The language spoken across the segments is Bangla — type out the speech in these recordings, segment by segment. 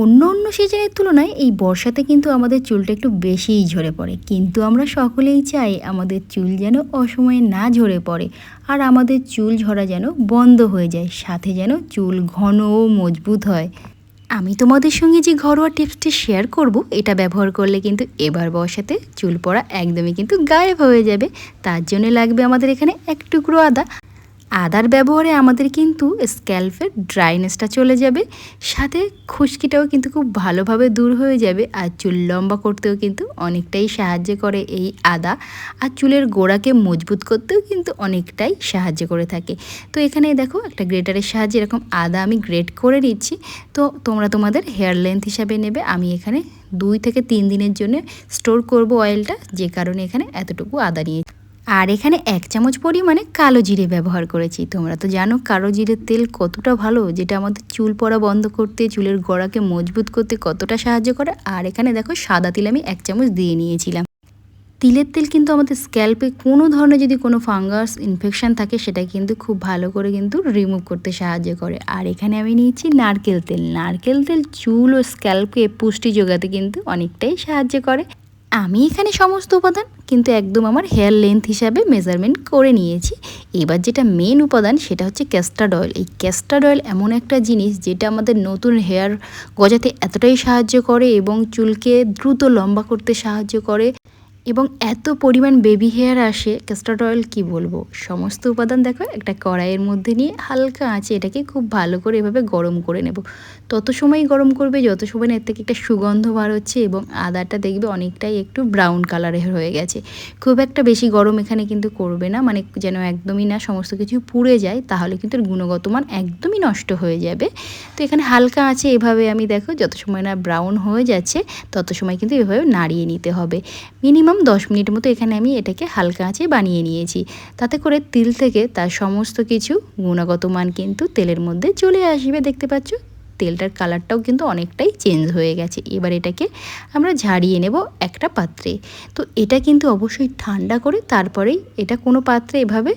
অন্য অন্য সিজনের তুলনায় এই বর্ষাতে কিন্তু আমাদের চুলটা একটু বেশিই ঝরে পড়ে। কিন্তু আমরা সকলেই চাই আমাদের চুল যেন অসময়ে না ঝরে পড়ে আর আমাদের চুল ঝরা যেন বন্ধ হয়ে যায়, সাথে যেন চুল ঘন ও মজবুত হয়। আমি তোমাদের সঙ্গে যে ঘরোয়া টিপসটি শেয়ার করব, এটা ব্যবহার করলে কিন্তু এবার বর্ষাতে চুল পড়া একদমই কিন্তু গায়েব হয়ে যাবে। তার জন্য লাগবে আমাদের এখানে এক টুকরো আদা। আদার ব্যবহারে আমাদের কিন্তু স্ক্যাল্পের ড্রাইনেসটা চলে যাবে, সাথে খুশকিটাও কিন্তু খুব ভালোভাবে দূর হয়ে যাবে আর চুল লম্বা করতেও কিন্তু অনেকটাই সাহায্য করে এই আদা আর চুলের গোড়াকে মজবুত করতেও কিন্তু অনেকটাই সাহায্য করে থাকে। তো এখানে দেখো একটা গ্রেটারের সাহায্যে এরকম আদা আমি গ্রেট করে নিচ্ছি, তো তোমরা তোমাদের হেয়ার লেন্থ হিসাবে নেবে। আমি এখানে দুই থেকে তিন দিনের জন্য স্টোর করব অয়েলটা যে কারণে এখানে এতটুকু আদা নিয়েছি আর এখানে এক চামচ পরিমাণে কালো জিরে ব্যবহার করেছি। তোমরা তো জানো কালো জিরের তেল কতটা ভালো, যেটা আমাদের চুল পড়া বন্ধ করতে, চুলের গোড়াকে মজবুত করতে কতটা সাহায্য করে। আর এখানে দেখো সাদা তিল আমি এক চামচ দিয়ে নিয়েছিলাম। তিলের তেল কিন্তু আমাদের স্ক্যাল্পে কোনো ধরনের যদি কোনো ফাঙ্গাস, ইনফেকশান থাকে, সেটা কিন্তু খুব ভালো করে কিন্তু রিমুভ করতে সাহায্য করে। আর এখানে আমি নিয়েছি নারকেল তেল। নারকেল তেল চুল ও স্ক্যাল্পকে পুষ্টি যোগাতে কিন্তু অনেকটাই সাহায্য করে। আমি এখানে সমস্ত উপাদান, কিন্তু একদম আমার হেয়ার লেন্থ হিসাবে মেজারমেন্ট করে নিয়েছি। এবার যেটা মেন উপাদান, সেটা হচ্ছে ক্যাস্টার্ড অয়েল এই ক্যাস্টার্ড অয়েল এমন একটা জিনিস, যেটা আমাদের নতুন হেয়ার গজাতে এতটাই সাহায্য করে এবং চুলকে দ্রুত লম্বা করতে সাহায্য করে। এবং এত পরিমাণ বেবি হেয়ার আসে ক্যাস্টার্ড অয়েল কি বলব? সমস্ত উপাদান দেখো, একটা কড়াইয়ের মধ্যে নিয়ে হালকা আঁচে এটাকে খুব ভালো করে এভাবে গরম করে নেব। তত সময় গরম করবে, যত সময় না এর থেকে একটা সুগন্ধ বার হচ্ছে এবং আদাটা দেখবে অনেকটাই একটু ব্রাউন কালারের হয়ে গেছে। খুব একটা বেশি গরম এখানে কিন্তু করবে না মানে যেন একদমই না সমস্ত কিছু পুড়ে যায়, তাহলে কিন্তু গুণগত মান একদমই নষ্ট হয়ে যাবে। তো এখানে হালকা আছে এভাবে আমি দেখো, যত সময় না ব্রাউন হয়ে যাচ্ছে, তত সময় কিন্তু এভাবে নাড়িয়ে নিতে হবে। মিনিমাম মিনিমাম দশ মিনিট মতো এখানে আমি এটাকে হালকা আঁচে বানিয়ে নিয়েছি। তাতে করে তিল থেকে তার সমস্ত কিছু গুণগত মান কিন্তু তেলের মধ্যে চলে আসবে। দেখতে পাচ্ছ? তেলটার কালারটাও কিন্তু অনেকটাই চেঞ্জ হয়ে গেছে। এবার এটাকে আমরা ঝাড়িয়ে নেব একটা পাত্রে। তো এটা কিন্তু অবশ্যই ঠান্ডা করে তারপরেই এটা কোনো পাত্রে এভাবে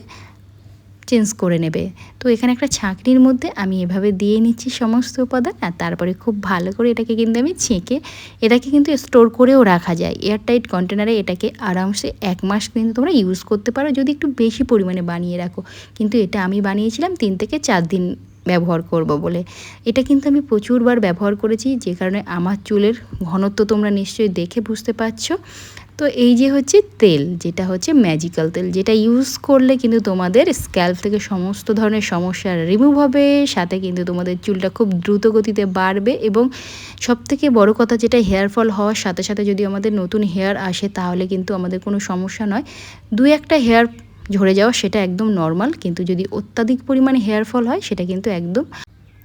চেঞ্জ করে নেবে। তো এখানে একটা ছাঁকনির মধ্যে আমি এভাবে দিয়ে নিচ্ছি সমস্ত উপাদান আর তারপরে খুব ভালো করে এটাকে কিন্তু আমি ছেঁকে, এটাকে কিন্তু স্টোর করেও রাখা যায়। এয়ারটাইট কন্টেনারে এটাকে আরামসে এক মাস কিন্তু তোমরা ইউজ করতে পারো। যদি একটু বেশি পরিমাণে বানিয়ে রাখো, কিন্তু এটা আমি বানিয়েছিলাম তিন থেকে চার দিন ব্যবহার করব বলে। এটা কিন্তু আমি প্রচুরবার ব্যবহার করেছি, যে কারণে আমার চুলের ঘনত্ব তোমরা নিশ্চয়ই দেখে বুঝতে পারছ। তো এই যে হচ্ছে তেল, যেটা হচ্ছে ম্যাজিক্যাল তেল, যেটা ইউজ করলে কিন্তু তোমাদের স্ক্যাল্প থেকে সমস্ত ধরনের সমস্যা রিমুভ হবে, সাথে কিন্তু তোমাদের চুলটা খুব দ্রুত গতিতে বাড়বে এবং সব থেকে বড় কথা যেটা হেয়ার ফল হওয়ার সাথে সাথে যদি আমাদের নতুন হেয়ার আসে তাহলে কিন্তু আমাদের কোনো সমস্যা নয়। দু একটা হেয়ার ঝরে যাওয়া সেটা একদম নর্মাল কিন্তু যদি অত্যাধিক পরিমাণে হেয়ার ফল হয় সেটা কিন্তু একদম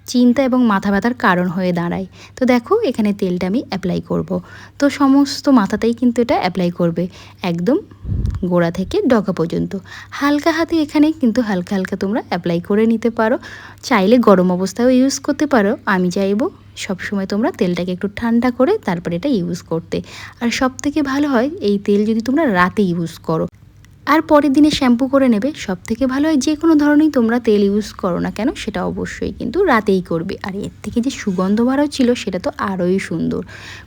চিন্তা এবং মাথা ব্যথার কারণ হয়ে দাঁড়ায়। তো দেখো, এখানে তেলটা আমি অ্যাপ্লাই করব। তো সমস্ত মাথাতেই কিন্তু এটা অ্যাপ্লাই করবে, একদম গোড়া থেকে ডগা পর্যন্ত। হালকা হাতে এখানে কিন্তু হালকা হালকা তোমরা অ্যাপ্লাই করে নিতে পারো। চাইলে গরম অবস্থায়ও ইউজ করতে পারো। আমি চাইব সবসময় তোমরা তেলটাকে একটু ঠান্ডা করে তারপরে এটা ইউজ করতে। আর সব থেকে ভালো হয়, এই তেল যদি তোমরা রাতে ইউজ করো আর পরের দিনে শ্যাম্পু করে নেবে। সব থেকে ভালো হয় যে কোনো ধরনেরই তোমরা তেল ইউজ করো না কেন, সেটা অবশ্যই কিন্তু রাতেই করবে। আর এর থেকে যে সুগন্ধ বাড়াও ছিল, সেটা তো আরোই সুন্দর।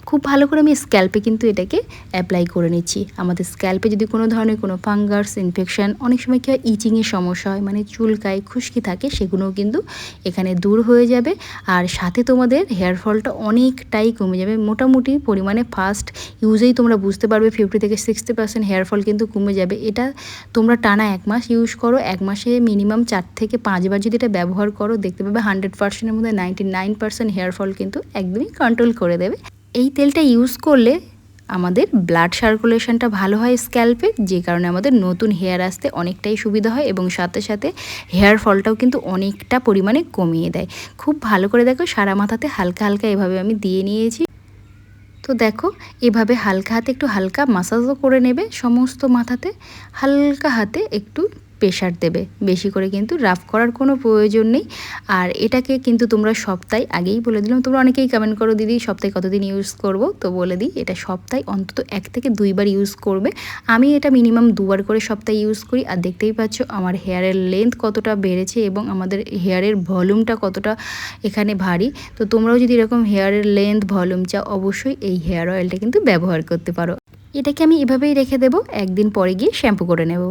খুব ভালো করে আমি স্ক্যাল্পে কিন্তু এটাকে অ্যাপ্লাই করে নিচ্ছি। আমাদের স্ক্যাল্পে যদি কোনো ধরনের কোনো ফাঙ্গাস ইনফেকশান অনেক সময় কী হয় ইচিংয়ের সমস্যা হয় মানে চুলকায় খুশকি থাকে, সেগুলোও কিন্তু এখানে দূর হয়ে যাবে। আর সাথে তোমাদের হেয়ার ফলটা অনেকটাই কমে যাবে। মোটামুটি পরিমাণে ফার্স্ট ইউজেই তোমরা বুঝতে পারবে ফিফটি থেকে সিক্সটি পার্সেন্ট হেয়ার ফল কিন্তু কমে যাবে। এটা তোমরা টানা এক মাস ইউজ করো, এক মাসে মিনিমাম চার থেকে পাঁচবার যদি এটা ব্যবহার করো, দেখতে পাবে হান্ড্রেড পার্সেন্টের মধ্যে ninety nine percent hair fall কিন্তু একদমই কন্ট্রোল করে দেবে। এই তেলটা ইউজ করলে আমাদের ব্লাড সার্কুলেশনটা ভালো হয় স্ক্যাল্পে যে কারণে আমাদের নতুন হেয়ার আসতে অনেকটাই সুবিধা হয় এবং সাথে সাথে হেয়ার ফলটাও কিন্তু অনেকটা পরিমাণে কমিয়ে দেয়। খুব ভালো করে দেখো, সারা মাথাতে হালকা হালকা এভাবে আমি দিয়ে নিয়েছি। তো দেখো, এভাবে হালকা হাতে একটু হালকা মাসাজও করে নেবে সমস্ত মাথাতে, হালকা হাতে একটু প্রেশার দেবে। বেশি করে কিন্তু রাফ করার কোনো প্রয়োজন নেই। আর এটাকে কিন্তু তোমরা সপ্তাহে, আগেই বলে দিলাম, তোমরা অনেকেই কমেন্ট করো, দিদি, সপ্তাহে কতদিন ইউজ করব? তো বলে দিই, এটা সপ্তাহে অন্তত এক থেকে দুইবার ইউজ করবে। আমি এটা মিনিমাম দুবার করে সপ্তাহে ইউজ করি। আর দেখতেই পাচ্ছ, আমার হেয়ারের লেন্থ কতটা বেড়েছে এবং আমাদের হেয়ারের ভলিউমটা কতটা এখানে ভারী। তো তোমরাও যদি এরকম হেয়ারের লেন্থ ভলিউম চাও, অবশ্যই এই হেয়ার অয়েলটা কিন্তু ব্যবহার করতে পারো। এটাকে আমি এভাবেই রেখে দেবো, একদিন পরে গিয়ে শ্যাম্পু করে নেব।